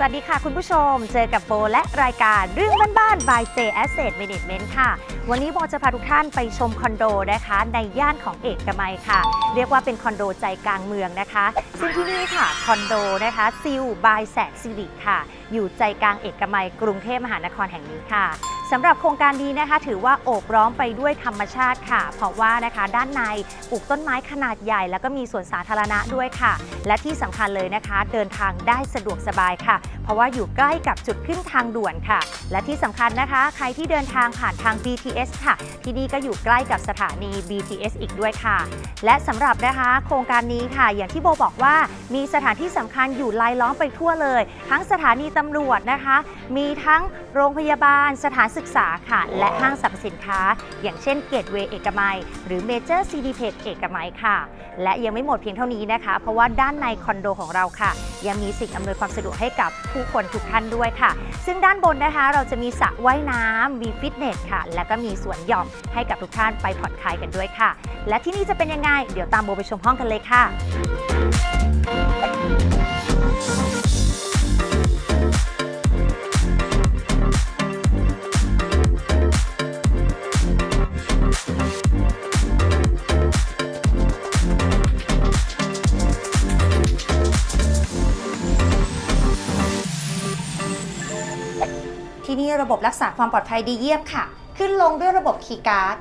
สวัสดีค่ะคุณผู้ชม เจอกับโบและรายการเรื่องบ้านๆ by J Asset Management ค่ะ วันนี้โบจะพาทุกท่านไปชมคอนโดนะคะ ในย่านของเอกมัยค่ะ เรียกว่าเป็นคอนโดใจกลางเมืองนะคะ ซึ่งที่นี่ค่ะคอนโดนะคะซิลบายแสกสิริค่ะ อยู่ใจกลางเอกมัยกรุงเทพมหานครแห่งนี้ค่ะ สำหรับโครงการนี้นะคะ ถือว่าโอบล้อมไปด้วยธรรมชาติค่ะ เพราะว่านะคะ ด้านในปลูกต้นไม้ขนาดใหญ่ แล้วก็มีสวนสาธารณะด้วยค่ะ และที่สำคัญเลยนะคะ เดินทางได้สะดวกสบายค่ะ เพราะว่าอยู่ใกล้กับจุดขึ้นทางด่วนค่ะ และที่สำคัญนะคะ ใครที่เดินทางผ่านทาง BTS ค่ะ ที่นี่ก็อยู่ใกล้กับสถานี BTS อีกด้วยค่ะ และสำหรับนะคะโครงการนี้ค่ะ อย่างที่โบบอกว่ามีสถานที่สำคัญอยู่รายล้อมไปทั่วเลย ทั้งสถานีตำรวจนะคะ มีทั้งโรงพยาบาลสถานศึกษาค่ะ และห้างสรรพสินค้า อย่างเช่นเกตเวย์เอกมัย หรือเมเจอร์ซีดีเพเอกมัยค่ะ และยังไม่หมดเพียงเท่านี้นะคะ เพราะว่าด้านในคอนโดของเราค่ะ ยังมีสิ่งอำนวยความสะดวกให้กับผู้คนทุกท่านด้วยค่ะ ซึ่งด้านบนนะคะเราจะมีสระว่ายน้ำมีฟิตเนสค่ะ และก็มีสวนหย่อมให้กับทุกท่านไปผ่อนคลายกันด้วยค่ะ และที่นี่จะเป็นยังไงเดี๋ยวตามโบไปชมห้องกันเลยค่ะ ระบบรักษาความปลอดภัยดีเยี่ยมค่ะ ขึ้นลงด้วยระบบคีย์การ์ด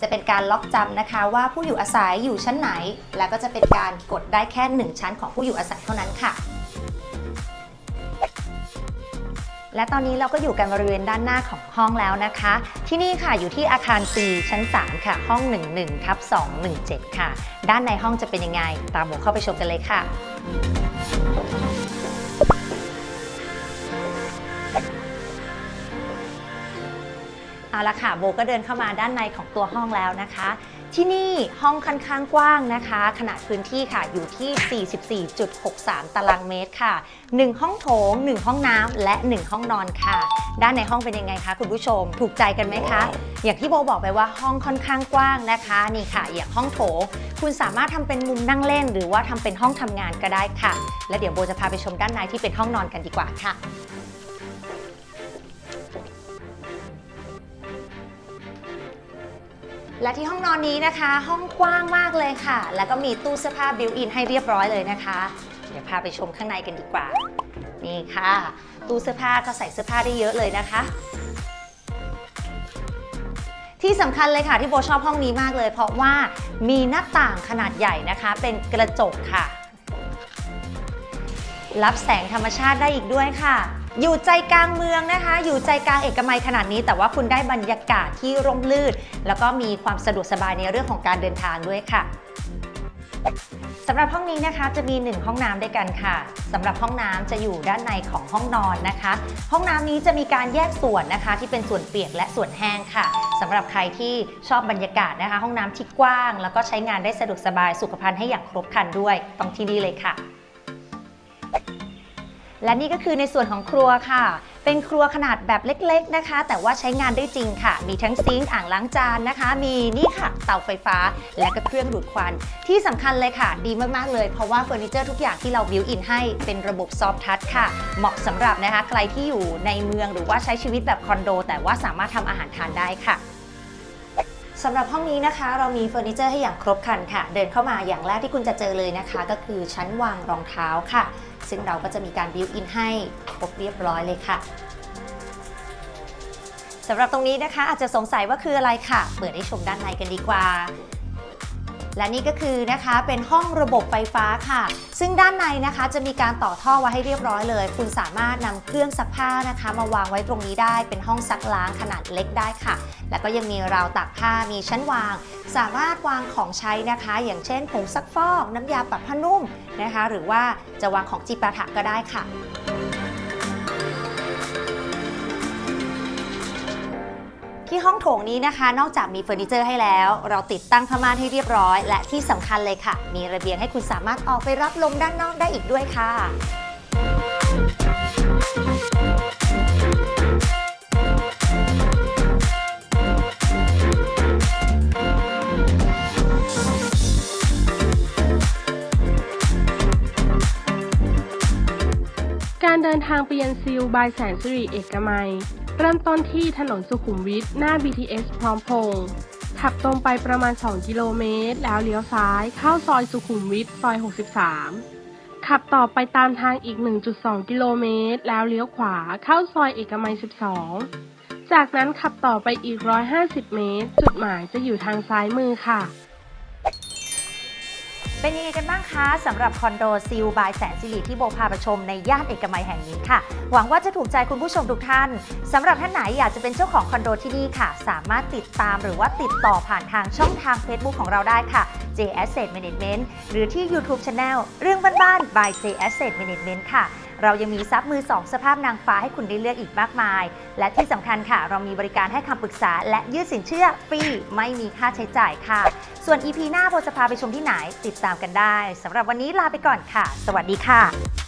จะเป็นการล็อกจำนะคะว่าผู้อยู่อาศัยอยู่ชั้นไหน แล้วก็จะเป็นการกดได้แค่ 1 ชั้นของผู้อยู่อาศัยเท่านั้นค่ะ และตอนนี้เราก็อยู่กันบริเวณด้านหน้าของห้องแล้วนะคะ ที่นี่ค่ะอยู่ที่อาคาร C ชั้น 3 ค่ะ ห้อง 11ทับ217 ค่ะ ด้านในห้องจะเป็นยังไง ตามหมูเข้าไปชมกันเลยค่ะ ละค่ะโบก็เดินเข้ามาด้านในของตัวห้องแล้วนะคะ ที่นี่ห้องค่อนข้างกว้างนะคะ ขนาดพื้นที่ค่ะอยู่ที่ 44.63 ตารางเมตรค่ะ 1 ห้องโถง 1 ห้องน้ำและ 1 ห้องนอนค่ะ ด้านในห้องเป็นยังไงคะคุณผู้ชมถูกใจกันไหมคะ อย่างที่โบบอกไปว่าห้องค่อนข้างกว้างนะคะนี่ค่ะ อย่างห้องโถง คุณสามารถทำเป็นมุมนั่งเล่น หรือว่าทำเป็นห้องทำงานก็ได้ค่ะ และเดี๋ยวโบจะพาไปชมด้านในที่เป็นห้องนอนกันดีกว่าค่ะ และที่ห้องนอนนี้นะคะ ห้องกว้างมากเลยค่ะ แล้วก็มีตู้เสื้อผ้าบิวอินให้เรียบร้อยเลยนะคะ เดี๋ยวพาไปชมข้างในกันดีกว่า นี่ค่ะ ตู้เสื้อผ้าก็ใส่เสื้อผ้าได้เยอะเลยนะคะ ที่สำคัญเลยค่ะที่โบชอบห้องนี้มากเลย เพราะว่ามีหน้าต่างขนาดใหญ่นะคะ เป็นกระจกค่ะ รับแสงธรรมชาติได้อีกด้วยค่ะ อยู่ใจกลางเมืองนะคะ อยู่ใจกลางเอกมัยขนาดนี้ แต่ว่าคุณได้บรรยากาศที่ร่มรื่น แล้วก็มีความสะดวกสบายในเรื่องของการเดินทางด้วยค่ะสำหรับห้องนี้นะคะจะมี 1 ห้องน้ำด้วยกันค่ะสำหรับห้องน้ำจะอยู่ด้านในของห้องนอนนะคะ ห้องน้ำนี้จะมีการแยกส่วนนะคะ ที่เป็นส่วนเปียกและส่วนแห้งค่ะสำหรับใครที่ชอบบรรยากาศนะคะ ห้องน้ำที่กว้าง แล้วก็ใช้งานได้สะดวกสบายสุขภัณฑ์ให้อย่างครบครันด้วยต้องที่นี่เลยค่ะ และนี่ก็คือในส่วนของครัวค่ะ เป็นครัวขนาดแบบเล็กๆนะคะ แต่ว่าใช้งานได้จริงค่ะ มีทั้งซิงค์อ่างล้างจานนะคะ มีนี่ค่ะ เตาไฟฟ้า และก็เครื่องดูดควัน ที่สำคัญเลยค่ะ ดีมากๆเลย เพราะว่าเฟอร์นิเจอร์ทุกอย่างที่เราบิวอินให้เป็นระบบซอฟทัชค่ะ เหมาะสำหรับนะคะใครที่อยู่ในเมืองหรือว่าใช้ชีวิตแบบคอนโด แต่ว่าสามารถทำอาหารทานได้ค่ะสำหรับห้องนี้นะคะ เรามีเฟอร์นิเจอร์ให้อย่างครบครันค่ะ เดินเข้ามาอย่างแรกที่คุณจะเจอเลยนะคะ ก็คือชั้นวางรองเท้าค่ะ ซึ่งเราก็จะมีการบิวอินให้ครบเรียบร้อยเลยค่ะสำหรับตรงนี้นะคะอาจจะสงสัยว่าคืออะไรค่ะ เปิดให้ชมด้านในกันดีกว่า และนี่ก็คือนะคะเป็นห้องระบบไฟฟ้าค่ะ ซึ่งด้านในนะคะจะมีการต่อท่อไว้ให้เรียบร้อยเลย คุณสามารถนำเครื่องซักผ้านะคะ มาวางไว้ตรงนี้ได้เป็นห้องซักล้างขนาดเล็กได้ค่ะ แล้วก็ยังมีราวตากผ้ามีชั้นวาง สามารถวางของใช้นะคะ อย่างเช่นผงซักฟอก น้ำยาปรับผ้านุ่มนะคะ หรือว่าจะวางของจิปาถะก็ได้ค่ะ ที่ห้องโถงนี้นะคะ นอกจากมีเฟอร์นิเจอร์ให้แล้ว เราติดตั้งผ้าม่านให้เรียบร้อย และที่สำคัญเลยค่ะ มีระเบียงให้คุณสามารถออกไปรับลมด้านนอกได้อีกด้วยค่ะ ทางไปยังซิลบายแสนสิริเอกมัย เริ่มต้นที่ถนนสุขุมวิทหน้า BTS พร้อมพงษ์ขับตรงไปประมาณ 2 กิโลเมตร แล้วเลี้ยวซ้ายเข้าซอยสุขุมวิทซอย 63 ขับต่อไปตามทางอีก 1.2 กิโลเมตร แล้วเลี้ยวขวาเข้าซอยเอกมัย 12 จากนั้นขับต่อไปอีก 150 เมตร จุดหมายจะอยู่ทางซ้ายมือค่ะ เป็นยังไงกันบ้างคะสำหรับคอนโดซิลบายแสนสิริที่โบพาไปชมในย่านเอกมัยแห่งนี้ค่ะ หวังว่าจะถูกใจคุณผู้ชมทุกท่านสำหรับท่านไหนอยากจะเป็นเจ้าของคอนโดที่นี่ค่ะ สามารถติดตามหรือว่าติดต่อผ่านทางช่องทาง Facebook ของเราได้ค่ะ J Asset Management หรือที่ YouTube Channel เรื่องบ้านๆ by J Asset Management ค่ะเรายังมีซับมือ 2 สภาพนางฟ้าให้คุณได้เลือกอีกมากมาย และที่สำคัญค่ะ เรามีบริการให้คำปรึกษา และยืดสินเชื่อฟรีไม่มีค่าใช้จ่ายค่ะ ส่วน EP หน้าโบจะพาไปชมที่ไหนติดตามกันได้สำหรับวันนี้ลาไปก่อนค่ะ สวัสดีค่ะ